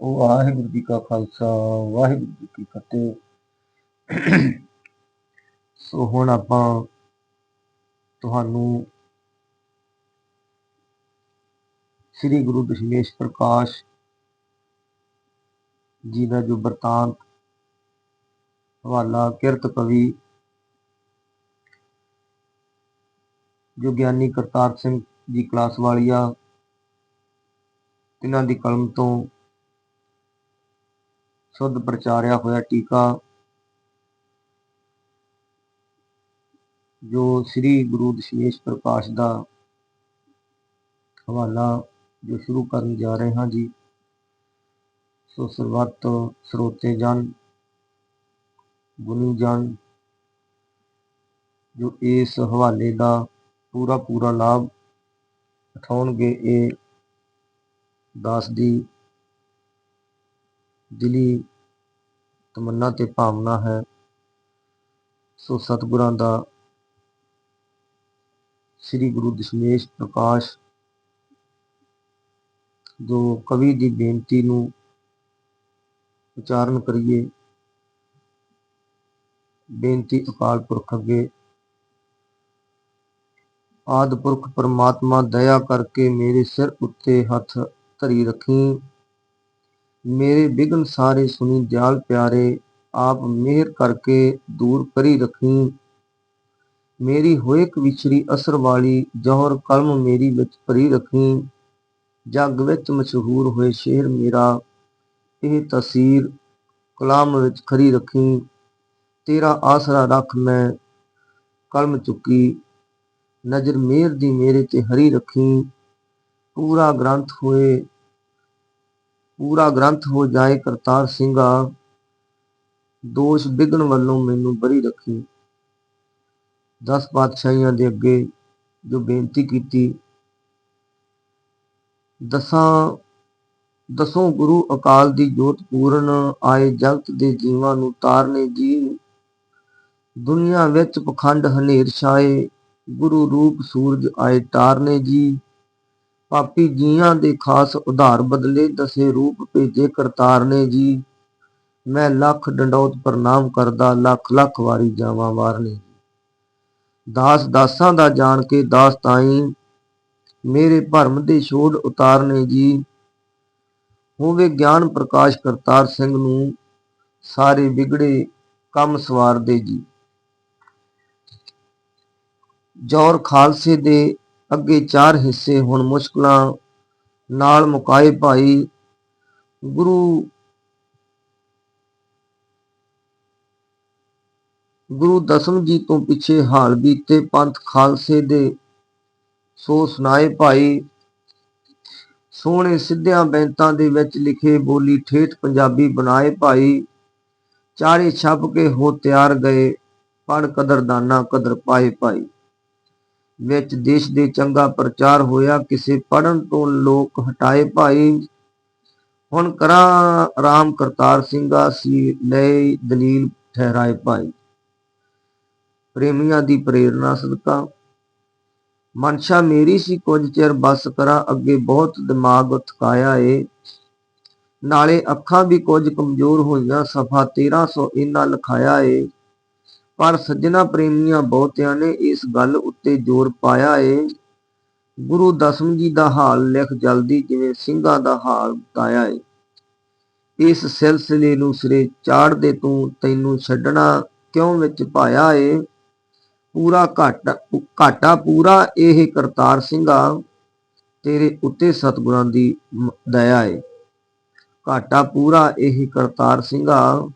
ਵਾਹਿਗੁਰੂ ਜੀ ਕਾ ਖਾਲਸਾ, ਵਾਹਿਗੁਰੂ ਜੀ ਕੀ ਫਤਿਹ। ਸੋ ਹੁਣ ਆਪਾਂ ਤੁਹਾਨੂੰ ਸ੍ਰੀ ਗੁਰੂ ਦਸ਼ਮੇਸ਼ ਪ੍ਰਕਾਸ਼ ਜੀ ਦਾ ਜੋ ਬਰਤਾਂਤ ਹਵਾਲਾ, ਕਿਰਤ ਕਵੀ ਜੋ ਗਿਆਨੀ ਕਰਤਾਰ ਸਿੰਘ ਜੀ ਕਲਾਸ ਵਾਲੀਆ ਇਹਨਾਂ ਦੀ ਕਲਮ ਤੋਂ ਸ਼ੁੱਧ ਪ੍ਰਚਾਰਿਆ ਹੋਇਆ ਟੀਕਾ ਜੋ ਸ੍ਰੀ ਗੁਰੂ ਦਸ਼ਮੇਸ਼ ਪ੍ਰਕਾਸ਼ ਦਾ ਹਵਾਲਾ ਜੋ ਸ਼ੁਰੂ ਕਰਨ ਜਾ ਰਹੇ ਹਾਂ ਜੀ, ਸੋ ਸਰਬੱਤ ਸਰੋਤੇ ਜਨ ਗੁਣੀ ਜਨ, ਜੋ ਇਸ ਹਵਾਲੇ ਦਾ ਪੂਰਾ ਪੂਰਾ ਲਾਭ ਉਠਾਉਣਗੇ, ਇਹ ਦਾਸ ਦੀ ਦਿਲੀ ਤਮੰਨਾ ਤੇ ਭਾਵਨਾ ਹੈ। ਸੋ ਸਤਿਗੁਰਾਂ ਦਾ ਸ੍ਰੀ ਗੁਰੂ ਦਸ਼ਮੇਸ਼ ਪ੍ਰਕਾਸ਼ ਜੋ ਕਵੀ ਦੀ ਬੇਨਤੀ ਨੂੰ ਉਚਾਰਨ ਕਰੀਏ। ਬੇਨਤੀ ਅਕਾਲ ਪੁਰਖ ਅੱਗੇ, ਆਦਿ ਪੁਰਖ ਪਰਮਾਤਮਾ ਦਇਆ ਕਰਕੇ ਮੇਰੇ ਸਿਰ ਉੱਤੇ ਹੱਥ ਧਰੀ ਰੱਖੀ। ਮੇਰੇ ਬਿਗਨ ਸਾਰੇ ਸੁਣੀ ਦਿਆਲ ਪਿਆਰੇ, ਆਪ ਮਿਹਰ ਕਰਕੇ ਦੂਰ ਕਰੀ ਰਖੀ। ਮੇਰੀ ਹੋਇਕ ਵਿਚਰੀ ਅਸਰ ਵਾਲੀ ਜੋਹਰ ਕਲਮ ਮੇਰੀ ਵਿੱਚ ਭਰੀ ਰਖੀ। ਜੱਗ ਵਿੱਚ ਮਸ਼ਹੂਰ ਹੋਏ ਸ਼ੇਰ ਮੇਰਾ, ਇਹ ਤਸਵੀਰ ਕਲਾਮ ਵਿੱਚ ਖਰੀ ਰੱਖੀ। ਤੇਰਾ ਆਸਰਾ ਰੱਖ ਮੈਂ ਕਲਮ ਚੁੱਕੀ। ਨਜ਼ਰ ਮੇਰ ਦੀ ਮੇਰੇ ਤੇ ਹਰੀ ਰੱਖੀ। ਪੂਰਾ ਗ੍ਰੰਥ ਹੋਏ ਪੂਰਾ ਗ੍ਰੰਥ ਹੋ ਜਾਏ ਕਰਤਾਰ ਸਿੰਘਾ ਦੋਸ਼ ਵਿਗਣ ਵੱਲੋਂ ਮੈਨੂੰ ਬਰੀ ਰੱਖੀ। ਦਸ ਪਾਤਸ਼ਾਹੀਆਂ ਦੇ ਅੱਗੇ ਜੋ ਬੇਨਤੀ ਕੀਤੀ, ਦਸਾਂ, ਦਸੋਂ ਗੁਰੂ ਅਕਾਲ ਦੀ ਜੋਤ ਪੂਰਨ ਆਏ ਜਗਤ ਦੇ ਜੀਵਾਂ ਨੂੰ ਤਾਰਨੇ ਜੀ। ਦੁਨੀਆ ਵਿੱਚ ਪਖੰਡ ਹਨੇਰ ਛਾਏ, ਗੁਰੂ ਰੂਪ ਸੂਰਜ ਆਏ ਤਾਰਨੇ ਜੀ। ਪਾਪੀ ਜੀਆਂ ਦੇ ਖਾਸ ਉਧਾਰ ਬਦਲੇ ਦਸੇ ਰੂਪ ਭੇਜੇ ਕਰਤਾਰ ਨੇ ਜੀ। ਮੈਂ ਲੱਖ ਡੰਡੌਤ ਪ੍ਰਣਾਮ ਕਰਦਾ, ਲੱਖ ਲੱਖ ਵਾਰੀ ਜਾਵਾਂ ਵਾਰਨੇ ਦਾਸ ਦਾਸਾਂ ਦਾ ਜਾਣ ਕੇ ਦਾਸ ਤਾਈ ਮੇਰੇ ਭਰਮ ਦੇ ਛੋੜ ਉਤਾਰਨੇ ਜੀ। ਹੋਵੇ ਗਿਆਨ ਪ੍ਰਕਾਸ਼ ਕਰਤਾਰ ਸਿੰਘ ਨੂੰ ਸਾਰੇ ਵਿਗੜੇ ਕੰਮ ਸਵਾਰ ਦੇ ਜੀ। ਜੌਰ ਖਾਲਸੇ ਦੇ ਅੱਗੇ ਚਾਰ ਹਿੱਸੇ ਹੁਣ ਮੁਸ਼ਕਲਾਂ ਨਾਲ ਮੁਕਾਏ ਭਾਈ ਗੁਰੂ ਗੁਰੂ ਦਸਮ ਜੀ ਤੋਂ ਪਿੱਛੇ ਹਾਲ ਬੀਤੇ, ਪੰਥ ਖਾਲਸੇ ਦੇ ਸੋ ਸੁਨਾਏ ਭਾਈ। ਸੋਹਣੇ ਸਿੱਧਿਆਂ ਬੈਂਤਾਂ ਦੇ ਵਿੱਚ ਲਿਖੇ ਬੋਲੀ ਠੇਠ ਪੰਜਾਬੀ ਬਣਾਏ ਭਾਈ। ਚਾਰੇ ਛੱਪ ਕੇ ਹੋ ਤਿਆਰ ਗਏ ਪੜ ਕਦਰਦਾਨਾ ਕਦਰ ਪਾਏ ਭਾਈ। ਵਿੱਚ ਦੇਸ਼ ਦੇ ਚੰਗਾ ਪ੍ਰਚਾਰ ਹੋਇਆ, ਕਿਸੇ ਪੜਨ ਤੋਂ ਲੋਕ ਹਟਾਏ ਭਾਈ। ਹੁਣ ਕਰਾਂ ਰਾਮ ਕਰਤਾਰ ਸਿੰਘਾ ਸੀ ਲੈ ਦਲੀਲ ਠਹਿਰਾਏ ਭਾਈ। ਪ੍ਰੇਮੀਆਂ ਦੀ ਪ੍ਰੇਰਣਾ ਸਦਕਾ। ਮਨਸ਼ਾ ਮੇਰੀ ਸੀ, ਕੁਝ ਚਿਰ ਬਸ ਕਰਾਂ, ਅੱਗੇ ਬਹੁਤ ਦਿਮਾਗ ਥਕਾਇਆ ਏ। ਨਾਲੇ ਅੱਖਾਂ ਵੀ ਕੁਝ ਕਮਜ਼ੋਰ ਹੋਈਆਂ ਸਫਾ 1300 ਇਹਨਾਂ ਲਿਖਾਇਆ ਏ। ਪਰ ਸੱਜਣਾ ਪ੍ਰੇਮੀਆਂ ਬਹੁਤਿਆਂ ਨੇ ਇਸ ਗੱਲ ਉੱਤੇ ਜ਼ੋਰ ਪਾਇਆ ਏ। ਗੁਰੂ ਦਸਮ ਜੀ ਦਾ ਹਾਲ ਲਿਖ ਜਲਦੀ ਜਿਵੇਂ ਸਿੰਘਾਂ ਦਾ ਹਾਲ ਬਤਾਇਆ ਏ। ਇਸ ਸਿਲਸਿਲੇ ਨੂੰ ਸਿਰੇ ਚਾੜ ਤੂੰ ਤੈਨੂੰ ਛੱਡਣਾ ਕਿਉਂ ਵਿੱਚ ਪਾਇਆ ਏ? ਪੂਰਾ ਘਾਟਾ ਘਾਟਾ ਪੂਰਾ ਇਹ ਕਰਤਾਰ ਸਿੰਘਾ ਤੇਰੇ ਉੱਤੇ ਸਤਗੁਰਾਂ ਦੀ ਦਇਆ ਏ। ਘਾਟਾ ਪੂਰਾ ਇਹ ਕਰਤਾਰ ਸਿੰਘਾ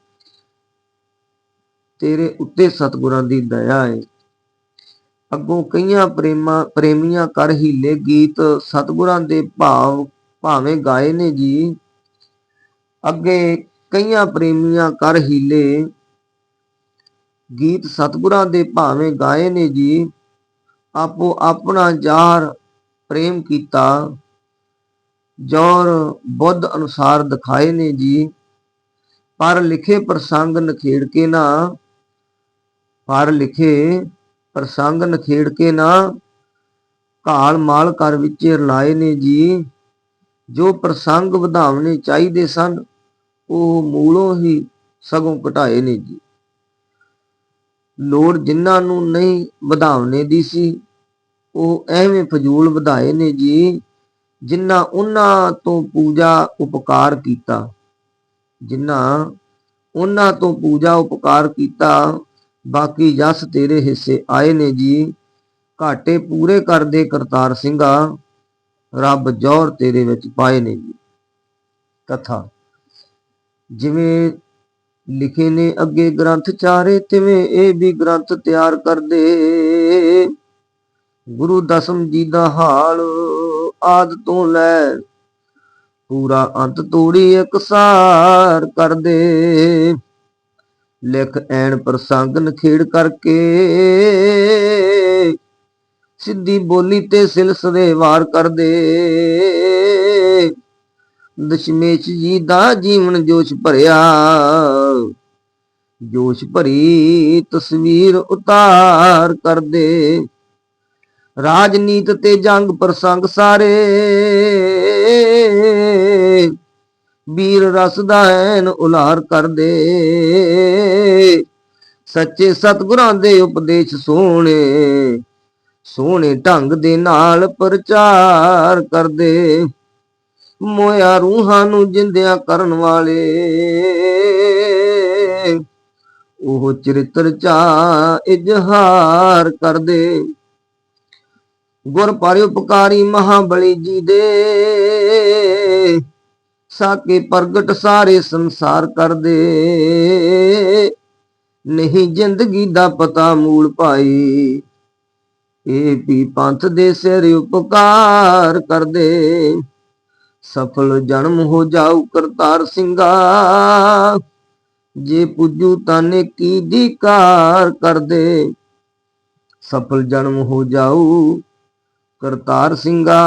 ਤੇਰੇ ਉੱਤੇ ਸਤਿਗੁਰਾਂ ਦੀ ਦਇਆ ਏ। ਅੱਗੋਂ ਕਈਆਂ ਪ੍ਰੇਮਾ, ਪ੍ਰੇਮੀਆਂ ਕਰ ਹੀਲੇ ਗੀਤ, ਸਤਿਗੁਰਾਂ ਦੇ ਭਾਵ ਭਾਵੇਂ ਗਾਏ ਨੇ ਜੀ। ਅੱਗੇ ਕਈਆਂ ਪ੍ਰੇਮੀਆਂ ਕਰ ਹੀਲੇ ਗੀਤ, ਸਤਿਗੁਰਾਂ ਦੇ ਭਾਵੇਂ ਗਾਏ ਨੇ ਜੀ। ਆਪੋ ਆਪਣਾ ਜਾਰ ਪ੍ਰੇਮ ਕੀਤਾ ਜੋਰ ਬੁੱਧ ਅਨੁਸਾਰ ਦਿਖਾਏ ਨੇ ਜੀ। ਪਰ ਲਿਖੇ ਪ੍ਰਸੰਗ ਨਖੇੜ ਕੇ ਨਾ ਪਰ ਲਿਖੇ ਪ੍ਰਸੰਗ ਨਖੇੜ ਕੇ ਨਾ ਘਾਲ ਮਾਲ ਕਰ ਵਿੱਚ ਰਲਾਏ ਨੇ ਜੀ। ਜੋ ਪ੍ਰਸੰਗ ਵਧਾਉਣੇ ਚਾਹੀਦੇ ਸਨ, ਉਹ ਮੂਲੋਂ ਹੀ ਸਗੋਂ ਘਟਾਏ ਨੇ ਜੀ। ਲੋੜ ਜਿਨ੍ਹਾਂ ਨੂੰ ਨਹੀਂ ਵਧਾਉਣੇ ਦੀ ਸੀ, ਉਹ ਐਵੇਂ ਫਜ਼ੂਲ ਵਧਾਏ ਨੇ ਜੀ, ਜਿਨ੍ਹਾਂ ਉਹਨਾਂ ਤੋਂ ਪੂਜਾ ਉਪਕਾਰ ਕੀਤਾ। ਜਿਨ੍ਹਾਂ ਉਹਨਾਂ ਤੋਂ ਪੂਜਾ ਉਪਕਾਰ ਕੀਤਾ ਬਾਕੀ ਜਸ ਤੇਰੇ ਹਿੱਸੇ ਆਏ ਨੇ ਜੀ। ਘਾਟੇ ਪੂਰੇ ਕਰਦੇ ਕਰਤਾਰ ਸਿੰਘਾ, ਰੱਬ ਜੋਰ ਤੇਰੇ ਵਿੱਚ ਪਾਏ ਨੇ ਜੀ। ਕਥਾ। ਜਿਵੇਂ ਲਿਖੇ ਨੇ ਅੱਗੇ ਗ੍ਰੰਥ ਚਾਰੇ, ਤਿਵੇਂ ਇਹ ਵੀ ਗ੍ਰੰਥ ਤਿਆਰ ਕਰਦੇ। ਗੁਰੂ ਦਸਮ ਜੀ ਦਾ ਹਾਲ ਆਦ ਤੋਂ ਲੈ ਪੂਰਾ ਅੰਤ ਤੋੜੀ ਇਕਸਾਰ ਕਰਦੇ। ਲਿਖ ਐਣ ਪ੍ਰਸੰਗ ਨਖੇੜ ਕਰਕੇ। ਸਿੱਧੀ ਬੋਲੀ ਤੇ ਸਿਲਸਿਲੇ ਵਾਰ ਕਰਦੇ। ਦਸ਼ਮੇਸ਼ ਜੀ ਦਾ ਜੀਵਨ ਜੋਸ਼ ਭਰਿਆ। ਜੋਸ਼ ਭਰੀ ਤਸਵੀਰ ਉਤਾਰ ਕਰਦੇ। ਰਾਜਨੀਤ ਤੇ ਜੰਗ ਪ੍ਰਸੰਗ ਸਾਰੇ। ਵੀਰ ਰਸ ਦਾ ਐਨ ਉਲਾਰ ਕਰਦੇ। ਸੱਚੇ ਸਤਿਗੁਰਾਂ ਦੇ ਉਪਦੇਸ਼ ਸੋਹਣੇ ਸੋਹਣੇ ਢੰਗ ਦੇ ਨਾਲ ਪ੍ਰਚਾਰ ਕਰਦੇ। ਮੋਇਆ ਰੂਹਾਂ ਨੂੰ ਜਿੰਦਿਆਂ ਕਰਨ ਵਾਲੇ, ਉਹ ਚਰਿੱਤਰ ਚਾ ਇਜ਼ਹਾਰ ਕਰਦੇ। ਗੁਰ ਪਰਉਪਕਾਰੀ ਮਹਾਬਲੀ ਜੀ ਦੇ ਸਾਕੇ ਪ੍ਰਗਟ ਸਾਰੇ ਸੰਸਾਰ ਕਰਦੇ। ਨਹੀਂ ਜ਼ਿੰਦਗੀ ਦਾ ਪਤਾ ਮੂਲ ਭਾਈ, ਇਹ ਵੀ ਪੰਥ ਦੇ ਸਿਰ ਉਪਕਾਰ ਕਰਦੇ। ਸਫਲ ਜਨਮ ਹੋ ਜਾਊ ਕਰਤਾਰ ਸਿੰਘਾ ਜੇ ਪੁੱਜੂ ਤਾਂ ਨੇਕੀ ਦੀ ਕਾਰ ਕਰਦੇ। ਸਫਲ ਜਨਮ ਹੋ ਜਾਊ ਕਰਤਾਰ ਸਿੰਘਾ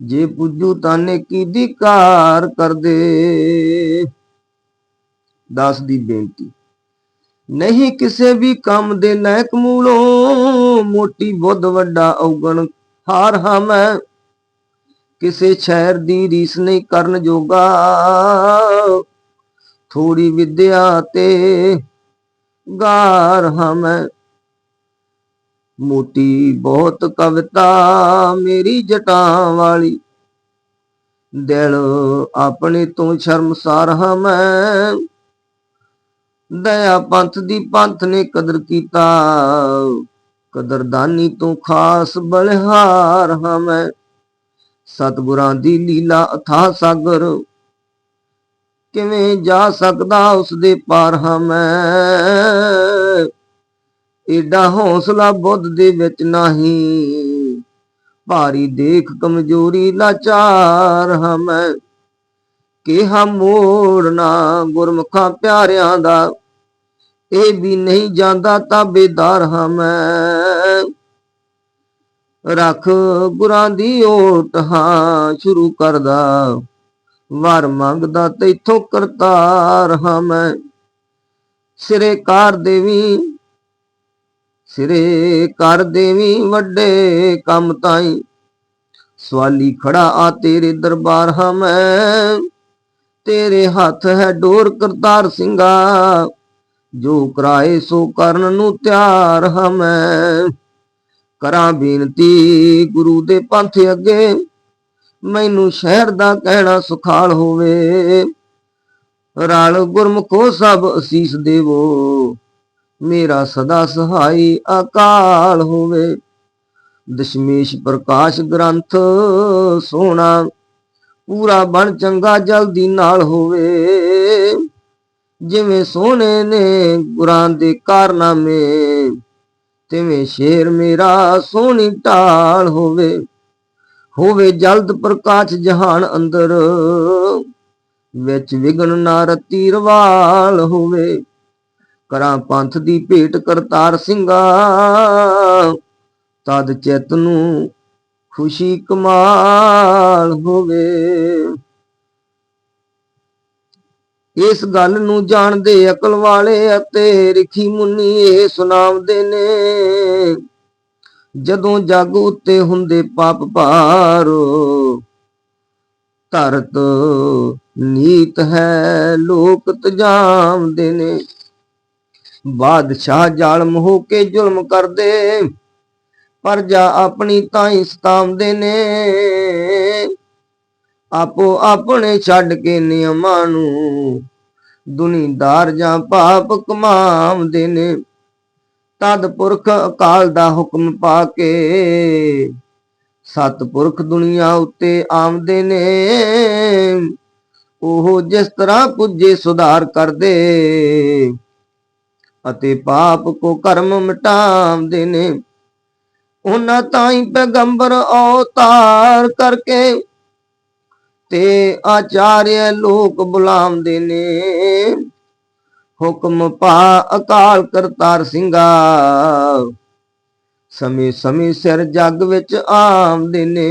ਜੇ ਪੁੱਜੂ ਤਾਂ ਨੇਕੀ ਦੀ ਕਾਰ ਕਰਦੇ? ਦਾਸ ਦੀ ਬੇਨਤੀ, ਨਹੀਂ ਕਿਸੇ ਵੀ ਕੰਮ ਦੇ ਲਾਇਕ ਮੂਲੋਂ ਮੋਟੀ ਬੁੱਧ ਵੱਡਾ ਔਗਣ ਹਾਰ ਹਾਂ ਮੈਂ ਕਿਸੇ ਸ਼ਹਿਰ ਦੀ ਰੀਸ ਨਹੀਂ ਕਰਨ ਜੋਗਾ ਥੋੜੀ ਵਿਦਿਆ ਤੇ ਗਾਰ ਹਾਂ ਮੈਂ ਮੋਟੀ ਬਹੁਤ ਕਵਿਤਾ ਮੇਰੀ ਜਟਾਂ ਵਾਲੀ। ਦਿਲ ਆਪਣੇ ਤੋਂ ਸ਼ਰਮਸਾਰ ਹਾਂ ਮੈਂ। ਦਇਆ ਪੰਥ ਦੀ ਪੰਥ ਨੇ ਕਦਰ ਕੀਤਾ। ਕਦਰਦਾਨੀ ਤੋਂ ਖਾਸ ਬਲਿਹਾਰ ਹਾਂ ਮੈਂ। ਸਤਿਗੁਰਾਂ ਦੀ ਲੀਲਾ ਅਥਾ ਸਾਗਰ। ਕਿਵੇਂ ਜਾ ਸਕਦਾ ਉਸ ਦੇ ਪਾਰ ਹਾਂ ਮੈਂ। ਏਡਾ ਹੌਸਲਾ ਬੁੱਧ ਦੇ ਵਿੱਚ ਨਹੀਂ। ਭਾਰੀ ਦੇਖ ਕਮਜ਼ੋਰੀ ਲਾਚਾਰ ਹਾਂ ਕਿਹਾ ਮੋੜਨਾ ਗੁਰਮੁਖਾਂ ਪਿਆਰਿਆਂ ਦਾ। ਇਹ ਵੀ ਨਹੀਂ ਜਾਂਦਾ ਤਾਬੇਦਾਰ ਹਾਂ ਰੱਖ ਗੁਰਾਂ ਦੀ ਓਟ ਹਾਂ ਸ਼ੁਰੂ ਕਰਦਾ। ਵਾਰ ਮੰਗਦਾ ਤੇਥੋਂ ਕਰਤਾਰ ਹਮੈ। ਸਿਰੇ ਕਾਰ ਦੇਵੀ ਸਿਰੇ ਕਰ ਦੇਵੀ ਵੱਡੇ ਕੰਮ ਤਾਈ। ਸਵਾਲੀ ਖੜਾ ਆ ਤੇਰੇ ਦਰਬਾਰ, ਹਾਂ ਮੈਂ। ਤੇਰੇ ਹੱਥ ਹੈ ਡੋਰ ਕਰਤਾਰ ਸਿੰਘਾ। ਜੋ ਕਰਾਏ ਸੋ ਕਰਨ ਨੂੰ ਤਿਆਰ, ਹਾਂ ਮੈਂ। ਕਰਾਂ ਬੇਨਤੀ ਗੁਰੂ ਦੇ ਪੰਥ ਅੱਗੇ। ਮੈਨੂੰ ਸ਼ਹਿਰ ਦਾ ਕਹਿਣਾ ਸੁਖਾਲ ਹੋਵੇ। ਰਲ ਗੁਰਮੁਖੋ ਸਭ ਅਸੀਸ ਦੇਵੋ। ਮੇਰਾ ਸਦਾ ਸਹਾਈ ਅਕਾਲ ਹੋਵੇ। ਦਸ਼ਮੇਸ਼ ਪ੍ਰਕਾਸ਼ ਗ੍ਰੰਥ ਸੋਹਣਾ ਪੂਰਾ ਬਣ ਚੰਗਾ ਜਲਦੀ ਨਾਲ ਹੋਵੇ। ਜਿਵੇਂ ਸੋਹਣੇ ਨੇ ਗੁਰਾਂ ਦੇ ਕਾਰਨਾਮੇ, ਤਿਵੇਂ ਸ਼ੇਰ ਮੇਰਾ ਸੋਹਣੀ ਢਾਲ ਹੋਵੇ। ਹੋਵੇ ਜਲਦ ਪ੍ਰਕਾਸ਼ ਜਹਾਨ ਅੰਦਰ, ਵਿੱਚ ਵਿਗਨ ਨਾ ਰਤੀ ਰਵਾਲ ਹੋਵੇ। ਕਰਾਂ ਪੰਥ ਦੀ ਭੇਟ ਕਰਤਾਰ ਸਿੰਘਾ। ਤਦ ਚਿਤ ਨੂੰ ਖੁਸ਼ੀ ਕਮਾਲ ਹੋਵੇ। ਇਸ ਗੱਲ ਨੂੰ ਜਾਣਦੇ ਅਕਲ ਵਾਲੇ ਅਤੇ ਰਿਖੀ ਮੁੰਨੀ ਇਹ ਸੁਣਾਉਂਦੇ ਨੇ। ਜਦੋਂ ਜਗ ਉੱਤੇ ਹੁੰਦੇ ਪਾਪ ਭਾਰ, ਧਰਤ, ਨੀਤ ਹੈ ਲੋਕ ਤਜਾਮਦੇ ਨੇ। ਬਾਦਸ਼ਾਹ ਜ਼ਾਲਮ ਹੋ ਕੇ ਜ਼ੁਲਮ ਕਰਦੇ। ਪਰਜਾ ਆਪਣੀ ਤਾਈ ਸਤਾਉਂਦੇ ਨੇ। ਆਪੋ ਆਪਣੇ ਛੱਡ ਕੇ ਨਿਯਮਾਂ ਨੂੰ ਦੁਨੀਦਾਰ ਜਾਂ ਪਾਪ ਕਮਾਉਂਦੇ ਨੇ। ਤਦ ਪੁਰਖ ਅਕਾਲ ਦਾ ਹੁਕਮ ਪਾ ਕੇ ਸਤਪੁਰਖ ਦੁਨੀਆ ਉੱਤੇ ਆਮਦੇ ਨੇ। ਉਹ ਜਿਸ ਤਰ੍ਹਾਂ ਪੁੱਜੇ ਸੁਧਾਰ ਕਰਦੇ। ਅਤੇ ਪਾਪ ਕੋ ਕਰਮ ਮਿਟਾਉਂਦੇ ਨੇ। ਉਹਨਾਂ ਤਾਈ ਪੈਗੰਬਰ ਅਵਤਾਰ ਕਰਕੇ ਤੇ ਆਚਾਰਿਆ ਲੋਕ ਬੁਲਾਉਂਦੇ ਨੇ। ਹੁਕਮ ਪਾ ਅਕਾਲ ਕਰਤਾਰ ਸਿੰਘਾ। ਸਮੇਂ ਸਮੇਂ ਸਿਰ ਜੱਗ ਵਿੱਚ ਆਉਂਦੇ ਨੇ।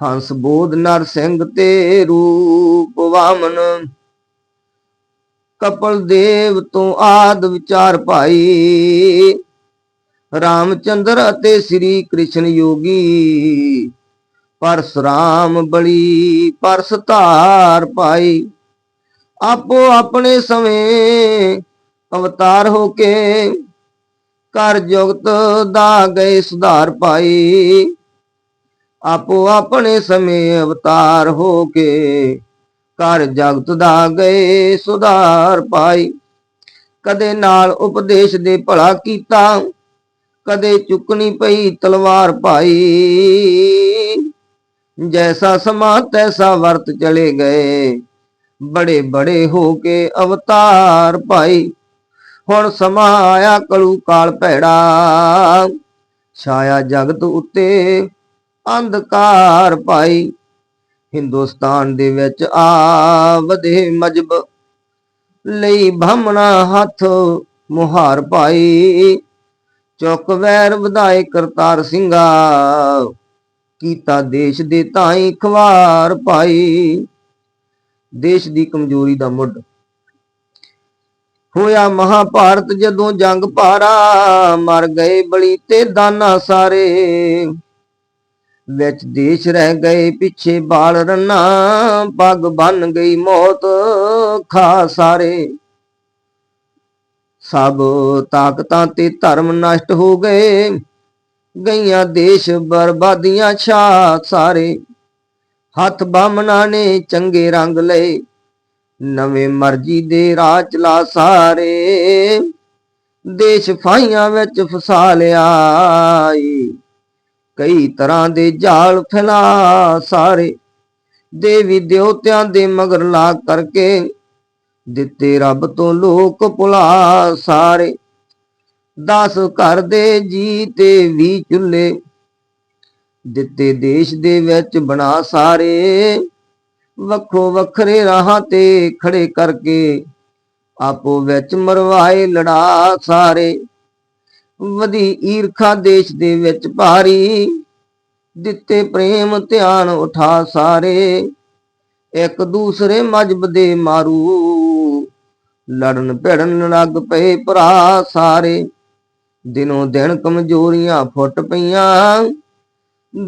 ਹੰਸ ਬੋਧ ਨਰ ਸਿੰਘ ਤੇ ਰੂਪ ਵਾਮਨ ਕਪਲ ਦੇਵ ਤੋਂ ਆਦ ਵਿਚਾਰ ਭਾਈ। ਰਾਮਚੰਦਰ ਅਤੇ ਸ੍ਰੀ ਕ੍ਰਿਸ਼ਨ ਯੋਗੀ ਪਰਸਰਾਮ ਬਲੀ, ਪਰਸ ਧਾਰ ਪਾਈ ਆਪੋ ਆਪਣੇ ਸਮੇਂ ਅਵਤਾਰ ਹੋ ਕੇ ਕਰ ਜੁਗਤ ਦਾ ਗਏ ਸੁਧਾਰ ਪਾਈ ਆਪੋ ਆਪਣੇ ਸਮੇਂ ਅਵਤਾਰ ਹੋ ਕੇ ਕਰ ਜਗਤ ਦਾ ਗਏ, ਸੁਧਾਰ ਪਾਈ। ਕਦੇ ਨਾਲ ਉਪਦੇਸ਼ ਦੇ ਭਲਾ ਕੀਤਾ, ਕਦੇ ਚੁੱਕਣੀ ਪਈ ਤਲਵਾਰ ਭਾਈ ਜੈਸਾ ਸਮਾ, ਤੈਸਾ ਵਰਤ ਚਲੇ ਗਏ। ਬੜੇ ਬੜੇ ਹੋ ਕੇ ਅਵਤਾਰ ਭਾਈ ਹੁਣ ਸਮਾ ਆਇਆ ਕਲੂ ਕਾਲ ਭੈੜਾ। ਛਾਇਆ ਜਗਤ ਉੱਤੇ ਅੰਧਕਾਰ ਭਾਈ ਹਿੰਦੁਸਤਾਨ ਦੇ ਵਿੱਚ ਆ ਵਧੇ ਮਜਬ ਲਈ ਭਮਣਾ ਹੱਥ ਮੁਹਾਰ ਭਾਈ ਚੁੱਕ ਵੈਰ ਵਧਾਏ ਕਰਤਾਰ ਸਿੰਘਾ, ਕੀਤਾ ਦੇਸ਼ ਦੇ ਤਾਈ ਖਵਾਰ ਭਾਈ ਦੇਸ਼ ਦੀ ਕਮਜ਼ੋਰੀ ਦਾ ਮੁੱਢ ਹੋਇਆ ਮਹਾਭਾਰਤ ਜਦੋਂ ਜੰਗ ਭਾਰਾ ਮਰ ਗਏ ਬਲੀ ਤੇ ਦਾਨਾ ਸਾਰੇ। ਵਿੱਚ ਦੇਸ਼ ਰਹਿ ਗਏ, ਪਿੱਛੇ ਬਾਲ ਰੰਨਾ, ਪੱਗ ਬਨ ਗਈ ਮੌਤ, ਖਾ ਸਾਰੇ। ਸਭ ਤਾਕਤਾਂ ਤੇ ਧਰਮ ਨਸ਼ਟ ਹੋ ਗਏ, ਗਈਆਂ ਦੇਸ਼ ਬਰਬਾਦੀਆਂ ਛਾ ਸਾਰੇ। ਹੱਥ ਬਾਮਣਾ ਨੇ ਚੰਗੇ ਰੰਗ ਲਏ, ਨਵੇਂ ਮਰਜ਼ੀ ਦੇ ਰਾਹ ਚਲਾ ਸਾਰੇ। ਦੇਸ਼ ਫਾਈਆਂ ਵਿੱਚ ਫਸਾ ਲਿਆ ਈ। ਕਈ ਤਰ੍ਹਾਂ ਦੇ ਜਾਲ ਫੈਲਾ ਸਾਰੇ। ਦੇਵੀ ਦੇਵਤਿਆਂ ਦੇ ਮਗਰ ਲਾ ਕਰਕੇ ਦਿੱਤੇ ਰੱਬ ਤੋਂ ਲੋਕ ਭੁਲਾ ਸਾਰੇ। ਦਸ ਘਰ ਦੇ ਜੀ ਤੇ ਵੀ ਚੁੱਲੇ ਦਿੱਤੇ ਦੇਸ਼ ਦੇ ਵਿੱਚ ਬਣਾ ਸਾਰੇ। ਵੱਖੋ ਵੱਖਰੇ ਰਾਹਾਂ ਤੇ ਖੜੇ ਕਰਕੇ ਆਪੋ ਵਿੱਚ ਮਰਵਾਏ ਲੜਾ ਸਾਰੇ। ਵਧੀ ਈਰਖਾ ਦੇਸ਼ ਦੇ ਵਿੱਚ ਭਾਰੀ। ਦਿੱਤੇ ਪ੍ਰੇਮ ਧਿਆਨ ਉਠਾ ਸਾਰੇ। ਇੱਕ ਦੂਸਰੇ ਮਜਬ ਦੇ ਮਾਰੂ। ਲੜਨ ਭਿੜਨ ਲੱਗ ਪਏ ਭਰਾ ਸਾਰੇ। ਦਿਨੋਂ ਦਿਨ ਕਮਜ਼ੋਰੀਆਂ ਫੁੱਟ ਪਈਆਂ।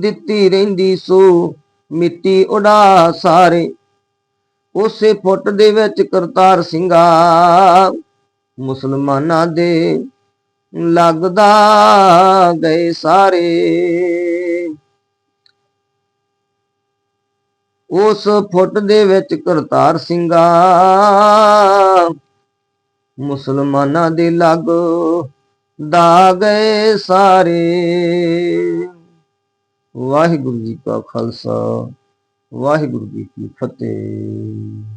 ਦਿੱਤੀ ਰਹਿੰਦੀ ਸੋ ਮਿੱਟੀ ਉਡਾ ਸਾਰੇ। ਉਸੇ ਫੁੱਟ ਦੇ ਵਿੱਚ ਕਰਤਾਰ ਸਿੰਘਾ। ਮੁਸਲਮਾਨਾਂ ਦੇ ਲੱਗਦਾ ਗਏ ਸਾਰੇ। ਉਸ ਫੁੱਟ ਦੇ ਵਿੱਚ ਕਰਤਾਰ ਸਿੰਘਾ, ਮੁਸਲਮਾਨਾਂ ਦੇ ਲੱਗ ਦਾ ਗਏ ਸਾਰੇ। ਵਾਹਿਗੁਰੂ ਜੀ ਕਾ ਖਾਲਸਾ, ਵਾਹਿਗੁਰੂ ਜੀ ਕੀ ਫਤਿਹ।